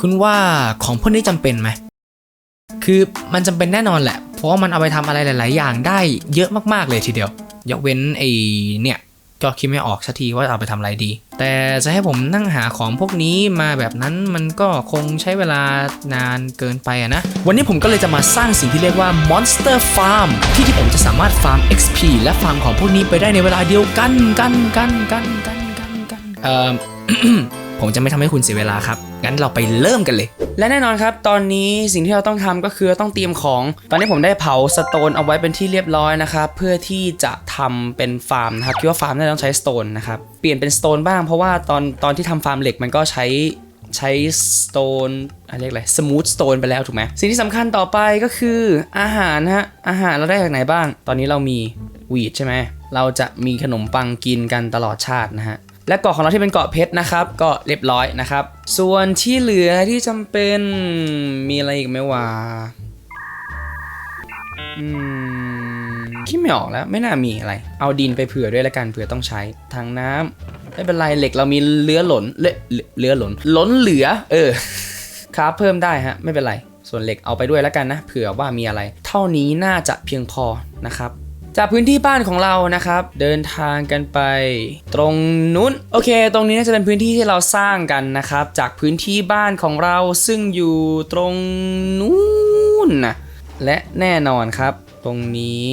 คุณว่าของพวกนี้จำเป็นไหมคือมันจำเป็นแน่นอนแหละ เพราะว่ามันเอาไปทำอะไรหลาย ๆ อย่างได้เยอะมากๆเลยทีเดียว ยกเว้นไอ้เนี่ยก็คิดไม่ออกสักทีว่าเอาไปทำอะไรดี แต่จะให้ผมนั่งหาของพวกนี้มาแบบนั้นมันก็คงใช้เวลานานเกินไปอะนะ วันนี้ผมก็เลยจะมาสร้างสิ่งที่เรียกว่า Monster Farm ที่ที่ผมจะสามารถฟาร์ม XP และฟาร์มของพวกนี้ไปได้ในเวลาเดียวกันกันกันกันกันกันกันเอ่อ ผมจะไม่ทำให้คุณเสียเวลาครับ งั้นเราไปเริ่มกันเลย และแน่นอนครับ ตอนนี้สิ่งที่เราต้องทำก็คือต้องเตรียมของ ตอนนี้ผมได้เผาสโตนเอาไว้เป็นที่เรียบร้อยนะครับ เพื่อที่จะทำเป็นฟาร์มนะครับ คิดว่าฟาร์มน่าจะต้องใช้สโตนนะครับ เปลี่ยนเป็นสโตนบ้าง เพราะว่าตอนตอนที่ทำฟาร์มเหล็กมันก็ใช้ใช้สโตนอะไรเรียกอะไรสมูทสโตนไปแล้วถูกไหมสิ่งที่สำคัญต่อไปก็คืออาหารฮะ อาหารเราได้จากไหนบ้าง ตอนนี้เรามีวีดใช่ไหมเราจะมีขนมปังกินกันตลอดชาตินะฮะ และเกาะของเราที่เป็นเกาะเพชรนะครับ ก็เรียบร้อยนะครับ ส่วนที่เหลือที่จำเป็นมีอะไรอีกไหมวะอืมคิดไม่ออกแล้วไม่น่ามีอะไร เอาดินไปเผื่อด้วยละกันเผื่อต้องใช้ทางน้ำไม่เป็นไรเหล็กเรามีเลื้อหล่นเลือเลื้อหล่นล้นเหลือ เออครับเพิ่มได้ฮะไม่เป็นไร ส่วนเหล็กเอาไปด้วยแล้วกันนะเผื่อว่ามีอะไร เท่านี้น่าจะเพียงพอนะครับ จากพื้นที่บ้านของเรานะครับ เดินทางกันไป ตรงนู้นโอเค ตรงนี้น่าจะเป็นพื้นที่ที่เราสร้างกันนะครับ จากพื้นที่บ้านของเราซึ่งอยู่ตรงนู้นนะและแน่นอนครับ ตรงนี้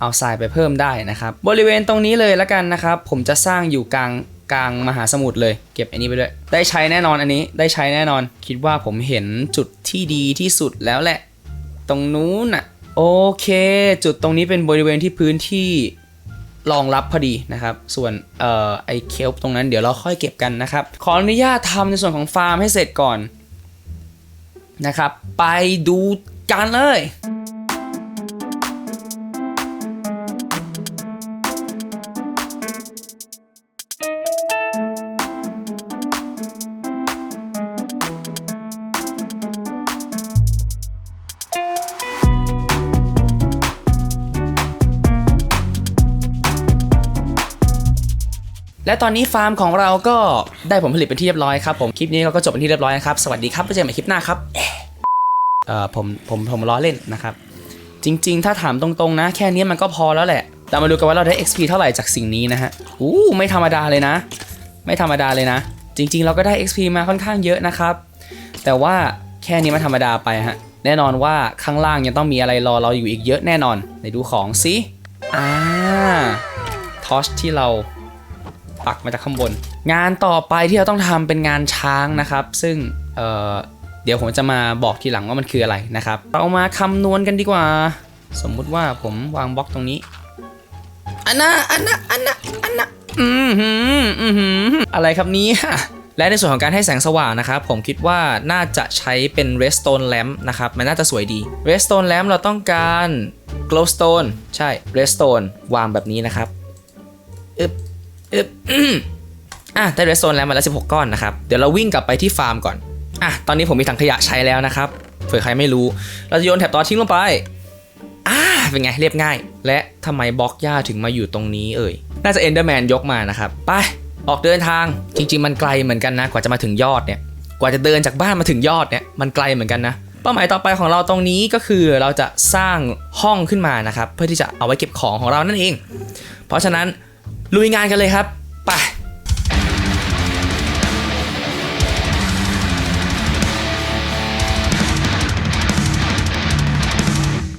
เอาทรายไปเพิ่มได้นะครับ บริเวณตรงนี้เลยแล้วกันนะครับ ผมจะสร้างอยู่กลางกลางมหาสมุทรเลย เก็บอันนี้ไปด้วย ได้ใช้แน่นอนอันนี้ได้ใช้แน่นอน คิดว่าผมเห็นจุดที่ดีที่สุดแล้วแหละ ตรงนู้นน่ะ โอเค จุดตรงนี้เป็นบริเวณที่พื้นที่รองรับพอดีนะครับ ส่วนเอ่อไอเคลปตรงนั้นเดี๋ยวเราค่อยเก็บกันนะครับ ขออนุญาตทำในส่วนของฟาร์มให้เสร็จก่อนนะครับ ไปดูกันเลย และตอนนี้ฟาร์มของเราก็ได้ผลผลิตเป็นที่เรียบร้อยครับผมคลิปนี้เราก็จบเป็นที่เรียบร้อยนะครับสวัสดีครับไว้เจอกันใหม่คลิปหน้าครับเอ่อผมผมผมล้อเล่นนะครับ จริง ๆ ถ้าถามตรงๆนะ แค่นี้มันก็พอแล้วแหละแต่มาดูกันว่าเราได้ XP เท่าไหร่จากสิ่งนี้นะฮะอู้ไม่ธรรมดาเลยนะ ไม่ธรรมดาเลยนะ จริง ๆ เราก็ได้ XP มาค่อนข้างเยอะนะครับ แต่ว่าแค่นี้มันธรรมดาไปฮะแน่นอนว่าข้างล่างยังต้องมีอะไรรอเราอยู่อีกเยอะแน่นอนไหนดูของสิอ่าทอชที่เรา ปักมาจากข้างบน งานต่อไปที่เราต้องทำเป็นงานช้างนะครับ ซึ่งเอ่อเดี๋ยวผมจะมาบอกทีหลังว่ามันคืออะไรนะครับ เรามาคำนวณกันดีกว่า สมมุติว่าผมวางบล็อกตรงนี้อันน่ะอันน่ะอันน่ะอันน่ะอืมหืมอืมหืมอะไรครับเนี้และในส่วนของการให้แสงสว่างนะครับ ผมคิดว่าน่าจะใช้เป็น redstone lamp นะครับ มันน่าจะสวยดี redstone lamp เราต้องการ glowstone ใช่ redstone วางแบบนี้นะครับ อึบ อึบอะได้เรสโซนแล้วมาแล้ว16 ก้อนนะครับ เดี๋ยวเราวิ่งกลับไปที่ฟาร์มก่อน อะ ตอนนี้ผมมีถังขยะใช้แล้วนะครับ เผื่อใครไม่รู้ เราจะโยนแถบต่อทิ้งลงไป อ่า เป็นไง เรียบง่าย และทำไมบล็อกหญ้าถึงมาอยู่ตรงนี้เอ่ย น่าจะเอนเดอร์แมนยกมานะครับ ไป ออกเดินทาง จริง ๆ มันไกลเหมือนกันนะ กว่าจะมาถึงยอดเนี่ย กว่าจะเดินจากบ้านมาถึงยอดเนี่ย มันไกลเหมือนกันนะ เป้าหมายต่อไปของเราตรงนี้ก็คือเราจะสร้างห้องขึ้นมานะครับ เพื่อที่จะเอาไว้เก็บของของเรานั่นเอง เพราะฉะนั้น ลุยงานกันเลยครับ ไป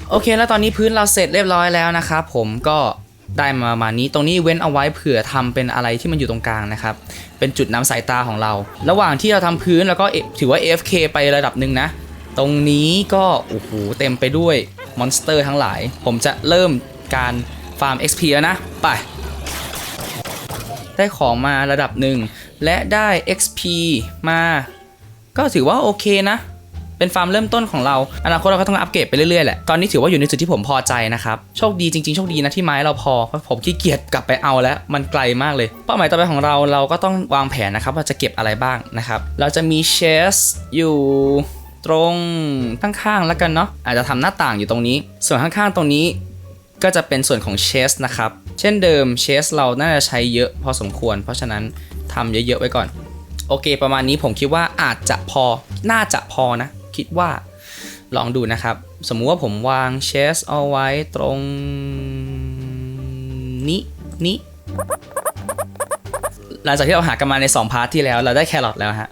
โอเค แล้วตอนนี้พื้นเราเสร็จเรียบร้อยแล้วนะครับผมก็ได้มาประมาณนี้ตรงนี้เว้นเอาไว้เผื่อทำเป็นอะไรที่มันอยู่ตรงกลางนะครับ เป็นจุดนำสายตาของเรา ระหว่างที่เราทำพื้นแล้วก็ถือว่า AFK ไประดับหนึ่งนะ ตรงนี้ก็โอ้โหเต็มไปด้วยมอนสเตอร์ทั้งหลาย ผมจะเริ่มการฟาร์ม XP แล้วนะ ไป ได้ของมาระดับหนึ่ง และได้ XP มา ก็ถือว่าโอเคนะ เป็นฟาร์มเริ่มต้นของเรา อนาคตเราก็ต้องอัปเกรดไปเรื่อยๆแหละ ตอนนี้ถือว่าอยู่ในจุดที่ผมพอใจนะครับ โชคดีจริงๆ โชคดีนะที่ไม้เราพอ เพราะผมขี้เกียจกลับไปเอาแล้ว มันไกลมากเลย เป้าหมายต่อไปของเราเราก็ต้องวางแผนนะครับว่าจะเก็บอะไรบ้างนะครับ เราจะมีเชสอยู่ตรงข้างๆแล้วกันเนาะอาจจะทำหน้าต่างอยู่ตรงนี้ ส่วนข้างๆตรงนี้ก็จะเป็นส่วนของเชสนะครับ เช่นเดิมเชสเราน่าจะใช้เยอะพอสมควร เพราะฉะนั้นทำเยอะๆไว้ก่อน โอเค ประมาณนี้ผมคิดว่าอาจจะพอน่าจะพอนะ คิดว่าลองดูนะครับ สมมุติว่าผมวางเชสเอาไว้ตรงนี้นี้หลังจากที่เราหากันมาใน 2 พาร์ทที่แล้ว เราได้แครอทแล้วฮะ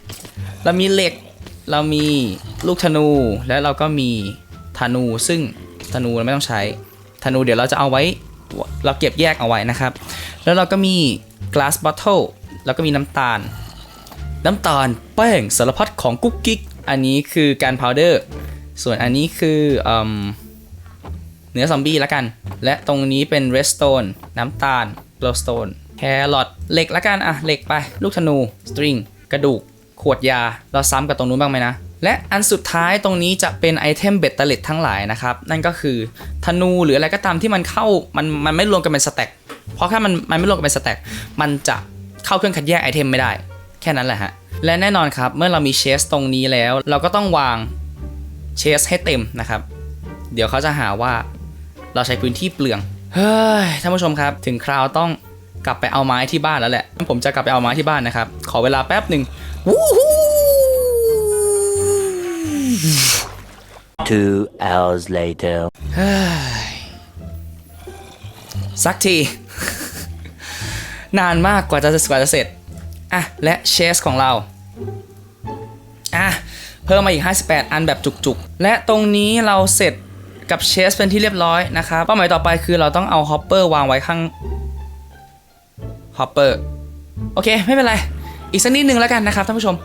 เรามีเหล็ก เรามีลูกธนู และเราก็มีธนู ซึ่งธนูเราไม่ต้องใช้ ธนูเดี๋ยวเราจะเอาไว้ เราเก็บแยกเอาไว้นะครับ แล้วเราก็มี glass bottle แล้วก็มีน้ำตาล น้ำตาลแป้งสารพัดของกุ๊กกิ๊ก อันนี้คือการพาวเดอร์ ส่วนอันนี้คือเอเนื้อซอมบี้ละกัน และตรงนี้เป็น redstone น้ำตาล glowstone แครอทเหล็กละกันอะเหล็กไป ลูกธนู สตริง กระดูก ขวดยา เราซ้ำกับตรงนู้นบ้างไหมนะ และอันสุดท้ายตรงนี้จะเป็นไอเทมเบ็ดเตล็ดทั้งหลายนะครับ นั่นก็คือธนูหรืออะไรก็ตามที่มันเข้ามันมันไม่รวมกันเป็นสแต็กเพราะถ้ามันมันไม่รวมกันเป็นสแต็กมันจะเข้าเครื่องคัดแยกไอเทมไม่ได้ แค่นั้นแหละฮะ และแน่นอนครับ เมื่อเรามีเชสตรงนี้แล้ว เราก็ต้องวางเชสให้เต็มนะครับ เดี๋ยวเขาจะหาว่าเราใช้พื้นที่เปลือง เฮ้ยท่านผู้ชมครับ ถึงคราวต้องกลับไปเอาไม้ที่บ้านแล้วแหละ ผมจะกลับไปเอาไม้ที่บ้านนะครับ ขอเวลาแป๊บหนึ่งวู้ฮู้ Two hours later. สักที นานมากกว่าจะกว่าจะเสร็จ อะ และเชสของเรา อะ เพิ่มมาอีก 58 อันแบบจุกๆ และตรงนี้เราเสร็จกับเชสเป็นที่เรียบร้อยนะครับเป้าหมายต่อไปคือเราต้องเอาฮอปเปอร์วางไว้ข้างฮอปเปอร์โอเค ไม่เป็นไร อีกสักนิดนึงแล้วกันนะครับท่านผู้ชม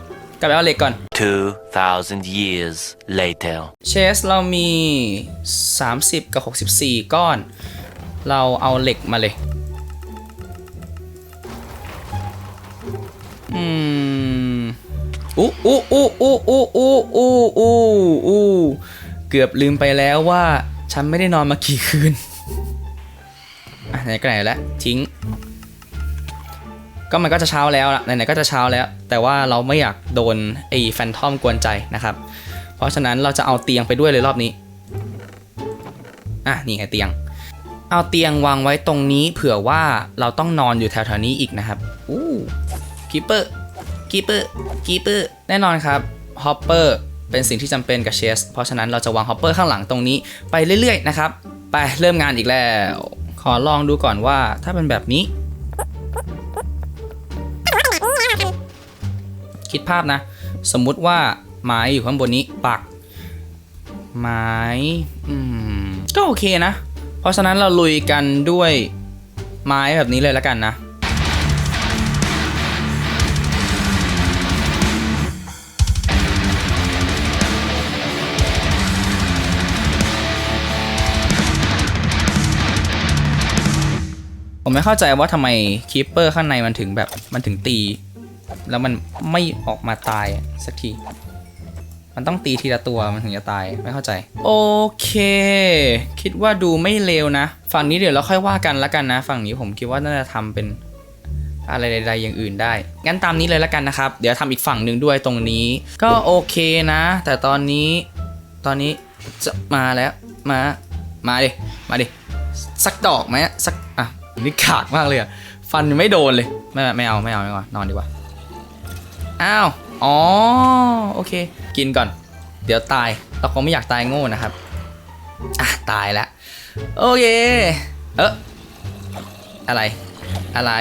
กลับไปเอาเหล็กก่อน Two thousand years later. เชสเรามี 30 กับ 64 ก้อน เราเอาเหล็กมาเลย อืมอู้อู้อู้อู้อู้อู้อู้อู้อู้เกือบลืมไปแล้วว่าฉันไม่ได้นอนมากี่คืน อะไหนก็ไหนแล้วทิ้ง ก็มันก็จะเช้าแล้วล่ะไหนๆก็จะเช้าแล้ว แต่ว่าเราไม่อยากโดนไอ้แฟนทอมกวนใจนะครับ เพราะฉะนั้นเราจะเอาเตียงไปด้วยเลยรอบนี้ อะนี่ไงเตียง เอาเตียงวางไว้ตรงนี้เผื่อว่าเราต้องนอนอยู่แถวๆนี้อีกนะครับอู้คีเปอร์คีเปอร์คีเปอร์แน่นอนครับฮอปเปอร์เป็นสิ่งที่จำเป็นกับเชส เพราะฉะนั้นเราจะวางฮอปเปอร์ข้างหลังตรงนี้ไปเรื่อยๆนะครับ ไปเริ่มงานอีกแล้ว ขอลองดูก่อนว่าถ้าเป็นแบบนี้ คิดภาพนะ สมมุติว่าไม้อยู่ข้างบนนี้ปัก ไม้ก็โอเคนะ เพราะฉะนั้นเราลุยกันด้วยไม้แบบนี้เลยแล้วกันนะผมไม่เข้าใจว่าทำไมคีปเปอร์ข้างในมันถึงแบบมันถึงตี แล้วมันไม่ออกมาตายสักที มันต้องตีทีละตัวมันถึงจะตายไม่เข้าใจ โอเค คิดว่าดูไม่เลวนะ ฝั่งนี้เดี๋ยวเราค่อยว่ากันละกันนะ ฝั่งนี้ผมคิดว่าน่าจะทำเป็นอะไรใดๆอย่างอื่นได้ งั้นตามนี้เลยละกันนะครับ เดี๋ยวทำอีกฝั่งหนึ่งด้วยตรงนี้ ก็โอเคนะ แต่ตอนนี้ ตอนนี้จะมาแล้ว มา มาดิ มาดิ สักดอกไหมสัก อะ นี่ขากมากเลยอะฟันยังไม่โดนเลย ไม่ไม่เอาไม่เอาไม่เอานอนดีกว่า อ้าว อ๋อ โอเค กินก่อน เดี๋ยวตาย เราคงไม่อยากตายโง่นะครับ อะ ตายแล้ว โอเค เอออะไร อะไร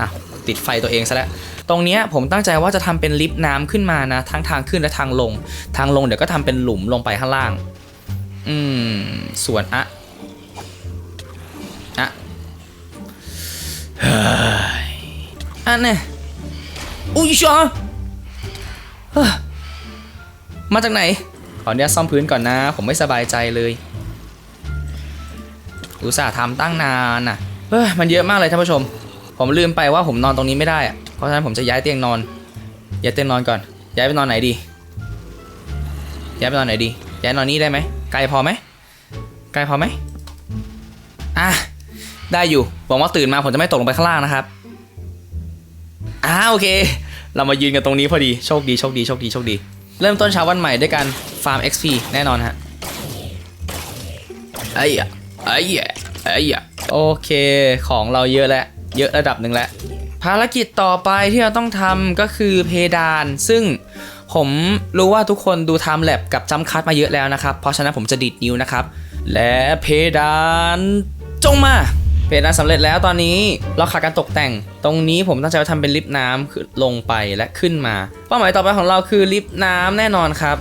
อะ ติดไฟตัวเองซะแล้ว ตรงนี้ผมตั้งใจว่าจะทำเป็นลิฟต์น้ำขึ้นมานะ ทั้งทางขึ้นและทางลง ทางลงเดี๋ยวก็ทำเป็นหลุมลงไปข้างล่าง อืม ส่วนอะอะอันเนี่ย อุ้ยชอมาจากไหน ขออนุญาตซ่อมพื้นก่อนนะ ผมไม่สบายใจเลย อุตส่าห์ทำตั้งนานน่ะเฮ้ยมันเยอะมากเลยท่านผู้ชม ผมลืมไปว่าผมนอนตรงนี้ไม่ได้อะเพราะฉะนั้นผมจะย้ายเตียงนอนย้ายเตียงนอนก่อน ย้ายไปนอนไหนดี ย้ายไปนอนไหนดี ย้ายนอนนี่ได้ไหมไกลพอไหมไกลพอไหมอะได้อยู่หวังว่าตื่นมาผมจะไม่ตกลงไปข้างล่างนะครับ อ่าโอเค เรามายืนกันตรงนี้พอดีโชคดีโชคดีโชคดีโชคดี เริ่มต้นเช้าวันใหม่ด้วยการฟาร์ม XP แน่นอนฮะไอ้ยะไอ้ยะไอ้ยะโอเคของเราเยอะแล้วเยอะระดับหนึ่งแล้วภารกิจต่อไปที่เราต้องทำก็คือเพดาน ซึ่งผมรู้ว่าทุกคนดูไทม์แลบกับจัมคัดมาเยอะแล้วนะครับ เพราะฉะนั้นผมจะดีดนิ้วนะครับ และเพดานจงมา เพดานสำเร็จแล้วตอนนี้เราขาดการตกแต่ง ตรงนี้ผมตั้งใจว่าทำเป็นลิฟต์น้ำคือลงไปและขึ้นมา เป้าหมายต่อไปของเราคือลิฟต์น้ำแน่นอนครับ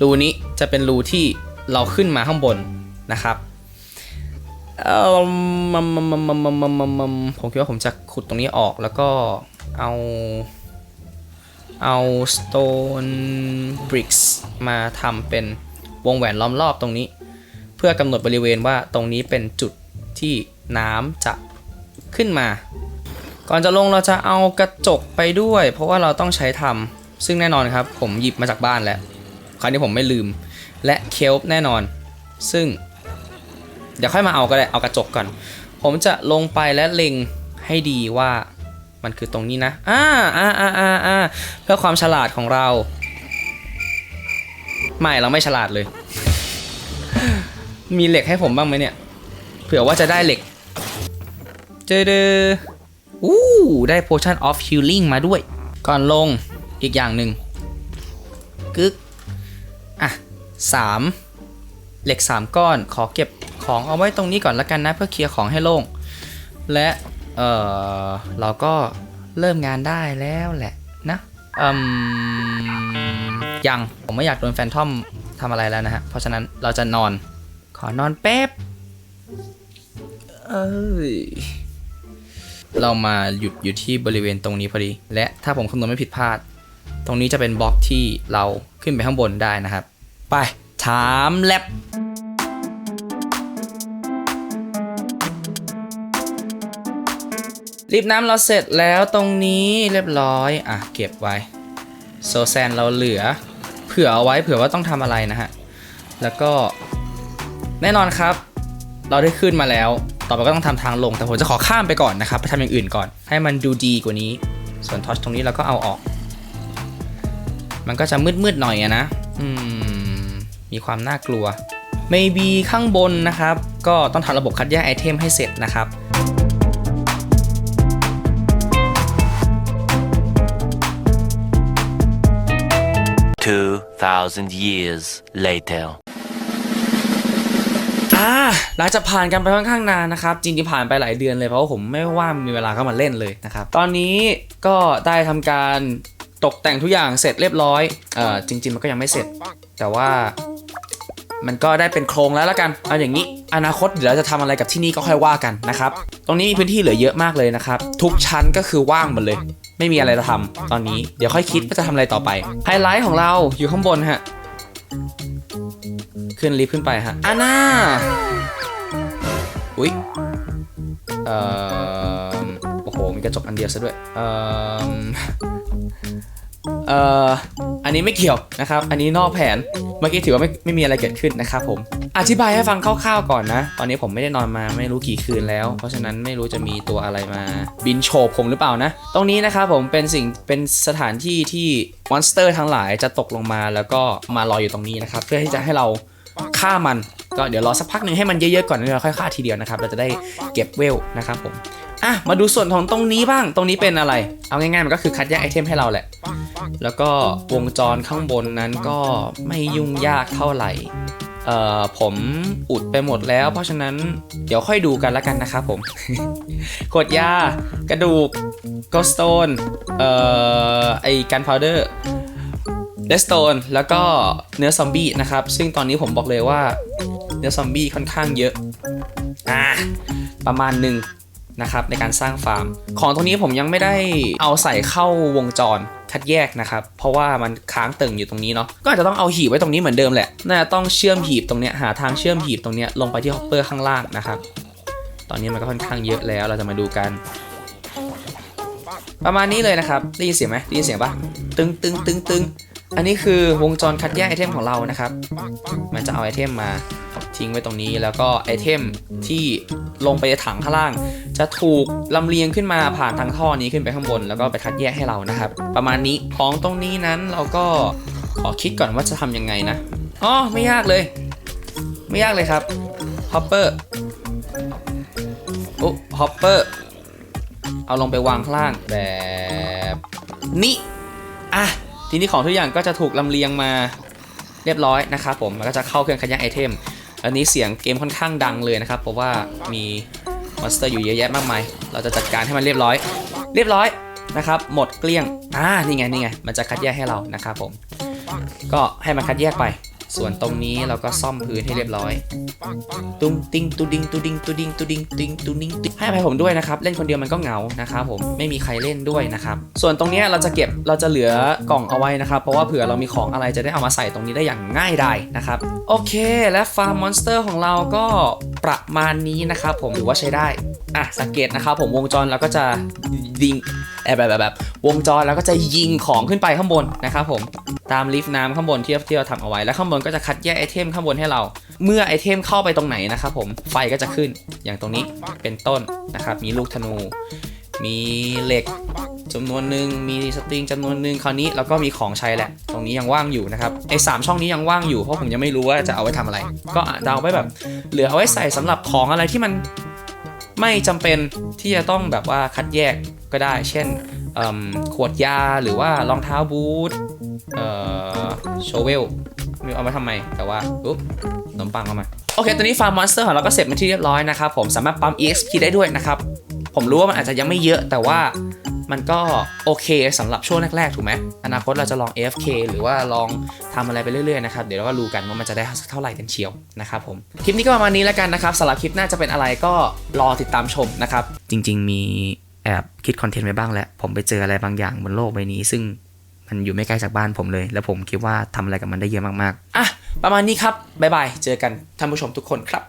รูนี้จะเป็นรูที่เราขึ้นมาข้างบนนะครับเออมัมมัมมัมมัมมัมมัมมัมมัมผมคิดว่าผมจะขุดตรงนี้ออกแล้วก็เอาเอา stone bricks มาทำเป็นวงแหวนล้อมรอบตรงนี้ เพื่อกำหนดบริเวณว่าตรงนี้เป็นจุดที่ น้ำจะขึ้นมา ก่อนจะลงเราจะเอากระจกไปด้วย เพราะว่าเราต้องใช้ทำซึ่งแน่นอนครับ ผมหยิบมาจากบ้านแล้วคราวนี้ผมไม่ลืม และเคลปแน่นอน ซึ่ง เดี๋ยวค่อยมาเอาก็ได้เอากระจกก่อน ผมจะลงไปและเล็งให้ดีว่ามันคือตรงนี้นะอ่าอ่าอ่าอ่าอ่าเพื่อความฉลาดของเรา ไม่เราไม่ฉลาดเลย มีเหล็กให้ผมบ้างไหมเนี่ย เผื่อว่าจะได้เหล็ก เจอเดออู้ได้ potion of healing มาด้วย ก่อนลงอีกอย่างหนึ่งกึก อะสามเหล็ก 3 ก้อนขอเก็บของเอาไว้ตรงนี้ก่อนละกันนะ เพื่อเคลียร์ของให้โล่ง และเออเราก็เริ่มงานได้แล้วแหละนะอืมยังผมไม่อยากโดนแฟนทอมทำอะไรแล้วนะฮะ เพราะฉะนั้นเราจะนอน ขอนอนแป๊บ เอ้ย เรามาหยุดอยู่ที่บริเวณตรงนี้พอดี และถ้าผมคำนวณไม่ผิดพลาด ตรงนี้จะเป็นบล็อกที่เราขึ้นไปข้างบนได้นะครับ ไปถามแลบรีบน้ำเราเสร็จแล้วตรงนี้เรียบร้อย อะ เก็บไว้ โซแซนเราเหลือ เผื่อเอาไว้เผื่อว่าต้องทำอะไรนะฮะ แล้วก็แน่นอนครับ เราได้ขึ้นมาแล้ว ต่อไปก็ต้องทำทางลง แต่ผมจะขอข้ามไปก่อนนะครับ ไปทำอย่างอื่นก่อน ให้มันดูดีกว่านี้ ส่วนทอชตรงนี้เราก็เอาออก มันก็จะมืดๆหน่อยอะนะ อืม มีความน่ากลัว maybe ข้างบนนะครับ ก็ต้องทำระบบคัดแยกไอเทมให้เสร็จนะครับ2,000 years later. อ่าหลังจากผ่านกันไปค่อนข้างนานนะครับ จริงๆผ่านไปหลายเดือนเลยเพราะว่าผมไม่ว่างมีเวลาเข้ามาเล่นเลยนะครับ ตอนนี้ก็ได้ทำการตกแต่งทุกอย่างเสร็จเรียบร้อยเอ่อจริง ๆ มันก็ยังไม่เสร็จ แต่ว่ามันก็ได้เป็นโครงแล้วละกัน เอาอย่างนี้ อนาคตเดี๋ยวเราจะทำอะไรกับที่นี่ก็ค่อยว่ากันนะครับ ตรงนี้มีพื้นที่เหลือเยอะมากเลยนะครับ ทุกชั้นก็คือว่างหมดเลย ไม่มีอะไรจะทำตอนนี้ เดี๋ยวค่อยคิดว่าจะทำอะไรต่อไป ไฮไลท์ของเราอยู่ข้างบนฮะ ขึ้นลิฟต์ขึ้นไปฮะอาน่าอุ๊ยเอ่อโอ้โห มีกระจกอันเดียวซะด้วย เอ่อเอ่ออันนี้ไม่เกี่ยวนะครับ อันนี้นอกแผน เมื่อกี้ถือว่าไม่ไม่มีอะไรเกิดขึ้นนะครับผม อธิบายให้ฟังคร่าวๆก่อนนะ ตอนนี้ผมไม่ได้นอนมาไม่รู้กี่คืนแล้ว เพราะฉะนั้นไม่รู้จะมีตัวอะไรมาบินโฉบผมหรือเปล่านะ ตรงนี้นะครับผมเป็นสิ่งเป็นสถานที่ที่มอนสเตอร์ทั้งหลายจะตกลงมาแล้วก็มารออยู่ตรงนี้นะครับ เพื่อที่จะให้เรา ฆ่ามันก็เดี๋ยวรอสักพักหนึ่งให้มันเยอะๆก่อนแล้วค่อยฆ่าทีเดียวนะครับ เราจะได้เก็บเวลนะครับผมอะมาดูส่วนของตรงนี้บ้างตรงนี้เป็นอะไร เอาง่ายๆมันก็คือคัดแยกไอเทมให้เราแหละ แล้วก็วงจรข้างบนนั้นก็ไม่ยุ่งยากเท่าไหร่เอ่อผมอุดไปหมดแล้ว เพราะฉะนั้นเดี๋ยวค่อยดูกันละกันนะครับผมขวดยากระดูกก s สโตนเอ่อไอกันพาวเดอร์ เลสโตนแล้วก็เนื้อซอมบี้นะครับ ซึ่งตอนนี้ผมบอกเลยว่า เนื้อซอมบี้ค่อนข้างเยอะอ่าประมาณหนึ่งนะครับในการสร้างฟาร์ม ของตรงนี้ผมยังไม่ได้เอาใส่เข้าวงจรคัดแยกนะครับ เพราะว่ามันค้างตึงอยู่ตรงนี้เนาะก็อาจจะต้องเอาหีบไว้ตรงนี้เหมือนเดิมแหละน่าจะต้องเชื่อมหีบตรงเนี้ยหาทางเชื่อมหีบตรงเนี้ยลงไปที่ฮอปเปอร์ข้างล่างนะครับตอนนี้มันก็ค่อนข้างเยอะแล้วเราจะมาดูกัน ประมาณนี้เลยนะครับได้ยินเสียงไหมได้ยินเสียงปะตึงตึงตึงตึง อันนี้คือวงจรคัดแยกไอเทมของเรานะครับ มันจะเอาไอเทมมาทิ้งไว้ตรงนี้ แล้วก็ไอเทมที่ลงไปในถังข้างล่าง จะถูกลำเลียงขึ้นมาผ่านทางท่อนี้ขึ้นไปข้างบน แล้วก็ไปคัดแยกให้เรานะครับ ประมาณนี้ของตรงนี้นั้นเราก็ขอคิดก่อนว่าจะทำยังไงนะอ๋อไม่ยากเลย ไม่ยากเลยครับฮอปเปอร์โอ้ฮอปเปอร์เอาลงไปวางข้างล่างแบบนี้อะ ทีนี้ของทุกอย่างก็จะถูกลำเลียงมาเรียบร้อยนะครับผมมันก็จะเข้าเครื่องคัดแยกไอเทม อันนี้เสียงเกมค่อนข้างดังเลยนะครับ เพราะว่ามีมอนสเตอร์อยู่เยอะแยะมากมาย เราจะจัดการให้มันเรียบร้อย เรียบร้อยนะครับ หมดเกลี้ยง อ่า นี่ไง นี่ไง มันจะคัดแยกให้เรานะครับผม ก็ให้มันคัดแยกไป ส่วนตรงนี้เราก็ซ่อมพื้นให้เรียบร้อย ตุ้งติ้งตุดิงตุดิงตุดิงตุดิงติงตุดิงติงให้อภัยผมด้วยนะครับ เล่นคนเดียวมันก็เหงานะครับผมไม่มีใครเล่นด้วยนะครับ ส่วนตรงนี้เราจะเก็บเราจะเหลือกล่องเอาไว้นะครับ เพราะว่าเผื่อเรามีของอะไรจะได้เอามาใส่ตรงนี้ได้อย่างง่ายดายนะครับโอเค และฟาร์มมอนสเตอร์ของเราก็ประมาณนี้นะครับผมถือว่าใช้ได้อะสังเกตนะครับผมวงจรเราก็จะยิง แอบแบบแบบแบบวงจรแล้วก็จะยิงของขึ้นไปข้างบนนะครับผมตามลิฟต์น้ำข้างบนที่ที่เราทำเอาไว้แล้วข้างบนก็จะคัดแยกไอเทมข้างบนให้เรา เมื่อไอเทมเข้าไปตรงไหนนะครับผมไฟก็จะขึ้นอย่างตรงนี้เป็นต้นนะครับมีลูกธนู มีเหล็กจำนวนหนึ่งมีสตริงจำนวนหนึ่งคราวนี้เราก็มีของใช้แหละ ตรงนี้ยังว่างอยู่นะครับไอ้สามช่องนี้ยังว่างอยู่เพราะผมยังไม่รู้ว่าจะเอาไว้ทำอะไร ก็เดาไว้แบบ เหลือเอาไว้ใส่สำหรับของอะไรที่มันไม่จำเป็นที่จะต้องแบบว่าคัดแยก ก็ได้ เช่นเอิ่มขวดยาหรือว่ารองเท้าบูทเอ่อโชเวลไม่รู้เอามาทำไม แต่ว่าอุ๊บขนมปังเอามาโอเค ตอนนี้ฟาร์มมอนสเตอร์ของเราก็เสร็จเป็นที่เรียบร้อยนะครับ ผมสามารถปั๊ม EXP ได้ด้วยนะครับ ผมรู้ว่ามันอาจจะยังไม่เยอะแต่ว่ามันก็โอเคสำหรับช่วงแรก ๆ ถูกไหมอนาคตเราจะลอง AFK หรือว่าลองทำอะไรไปเรื่อย ๆ นะครับ เดี๋ยวเราก็รู้กันว่ามันจะได้สักเท่าไหร่กันเชียวนะครับผม คลิปนี้ก็ประมาณนี้แล้วกันนะครับสำหรับคลิปหน้าจะเป็นอะไรก็รอติดตามชมนะครับ จริง ๆ มี แอบคิดคอนเทนต์ไว้บ้างแล้วผมไปเจออะไรบางอย่างบนโลกใบนี้ ซึ่งมันอยู่ไม่ไกลจากบ้านผมเลย แล้วผมคิดว่าทำอะไรกับมันได้เยอะมากๆ อะ ประมาณนี้ครับ บ๊ายบาย เจอกันท่านผู้ชมทุกคนครับ